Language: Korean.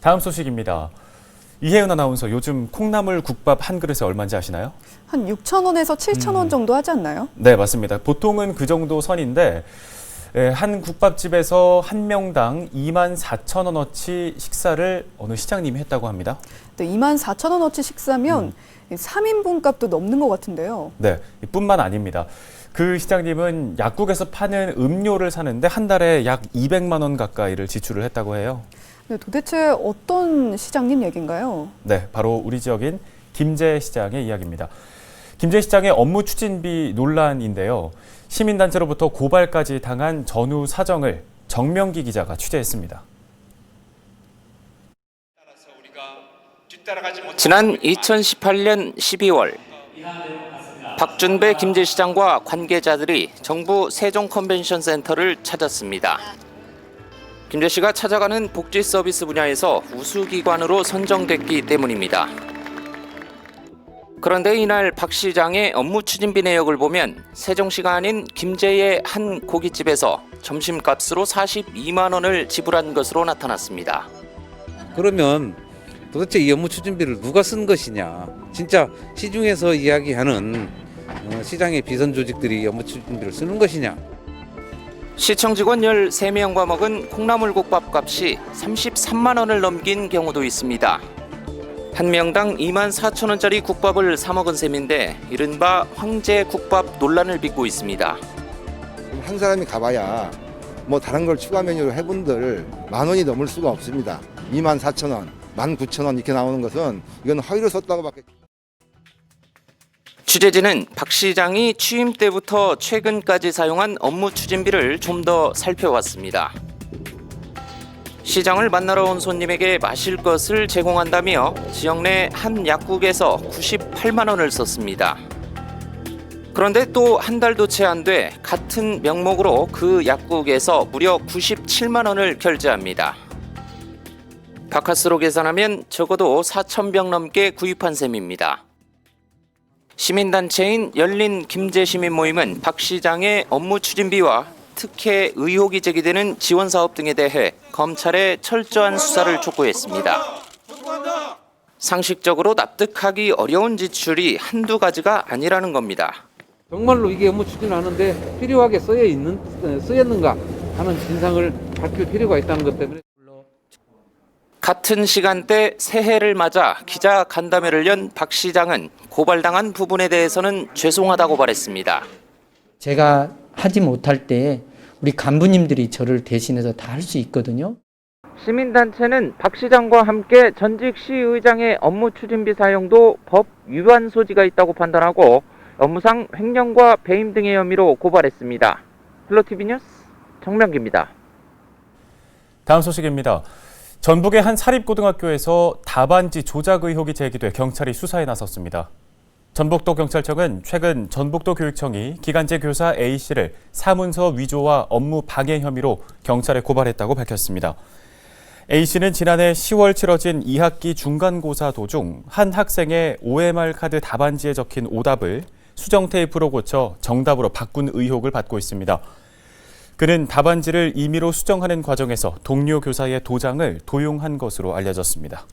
다음 소식입니다. 이혜은 아나운서 요즘 콩나물 국밥 한 그릇에 얼마인지 아시나요? 한 6천 원에서 7천 원 정도 하지 않나요? 네, 맞습니다. 보통은 그 정도 선인데 예, 한 국밥집에서 한 명당 2만 4천 원어치 식사를 어느 시장님이 했다고 합니다. 또 2만 4천 원어치 식사면 3인분 값도 넘는 것 같은데요. 네, 뿐만 아닙니다. 그 시장님은 약국에서 파는 음료를 사는데 한 달에 약 200만 원 가까이를 지출을 했다고 해요. 네, 도대체 어떤 시장님 얘기인가요? 네, 바로 우리 지역인 김제 시장의 이야기입니다. 김제 시장의 업무 추진비 논란인데요. 시민단체로부터 고발까지 당한 전후 사정을 정명기 기자가 취재했습니다. 지난 2018년 12월 박준배 김제시장과 관계자들이 정부 세종 컨벤션 센터를 찾았습니다. 김제 씨가 찾아가는 복지 서비스 분야에서 우수 기관으로 선정됐기 때문입니다. 그런데 이날 박 시장의 업무 추진비 내역을 보면 세종시가 아닌 김제의 한 고깃집에서 점심값으로 42만 원을 지불한 것으로 나타났습니다. 그러면 도대체 이 업무 추진비를 누가 쓴 것이냐? 진짜 시중에서 이야기하는 어, 시장의 비선 조직들이 업무 추진비를 쓰는 것이냐? 시청 직원 13명과 먹은 콩나물국밥 값이 33만 원을 넘긴 경우도 있습니다. 한 명당 2만 4천 원짜리 국밥을 사 먹은 셈인데 이른바 황제 국밥 논란을 빚고 있습니다. 한 사람이 가봐야 뭐 다른 걸 추가 메뉴로 해본들 만 원이 넘을 수가 없습니다. 2만 4천 원, 1만 9천 원 이렇게 나오는 것은 이건 허위로 썼다고밖에. 취재진은 박 시장이 취임 때부터 최근까지 사용한 업무 추진비를 좀 더 살펴봤습니다. 시장을 만나러 온 손님에게 마실 것을 제공한다며 지역 내 한 약국에서 98만 원을 썼습니다. 그런데 또 한 달도 채 안 돼 같은 명목으로 그 약국에서 무려 97만 원을 결제합니다. 바카스로 계산하면 적어도 4천 병 넘게 구입한 셈입니다. 시민단체인 열린 김제시민 모임은 박 시장의 업무 추진비와 특혜 의혹이 제기되는 지원 사업 등에 대해 검찰의 철저한 수사를 촉구했습니다. 상식적으로 납득하기 어려운 지출이 한두 가지가 아니라는 겁니다. 정말로 이게 업무 추진하는데 필요하게 쓰여 있는 어, 쓰였는가 하는 진상을 밝힐 필요가 있다는 것 때문에 같은 시간대 새해를 맞아 기자 간담회를 연 박 시장은 고발당한 부분에 대해서는 죄송하다고 말했습니다. 제가 하지 못할 때 우리 간부님들이 저를 대신해서 다 할 수 있거든요. 시민단체는 박 시장과 함께 전직 시의장의 업무 추진비 사용도 법 위반 소지가 있다고 판단하고 업무상 횡령과 배임 등의 혐의로 고발했습니다. 플로티비 뉴스 정명기입니다. 다음 소식입니다. 전북의 한 사립고등학교에서 답안지 조작 의혹이 제기돼 경찰이 수사에 나섰습니다. 전북도 경찰청은 최근 전북도 교육청이 기간제 교사 A 씨를 사문서 위조와 업무 방해 혐의로 경찰에 고발했다고 밝혔습니다. A 씨는 지난해 10월 치러진 2학기 중간고사 도중 한 학생의 OMR 카드 답안지에 적힌 오답을 수정 테이프로 고쳐 정답으로 바꾼 의혹을 받고 있습니다. 그는 답안지를 임의로 수정하는 과정에서 동료 교사의 도장을 도용한 것으로 알려졌습니다.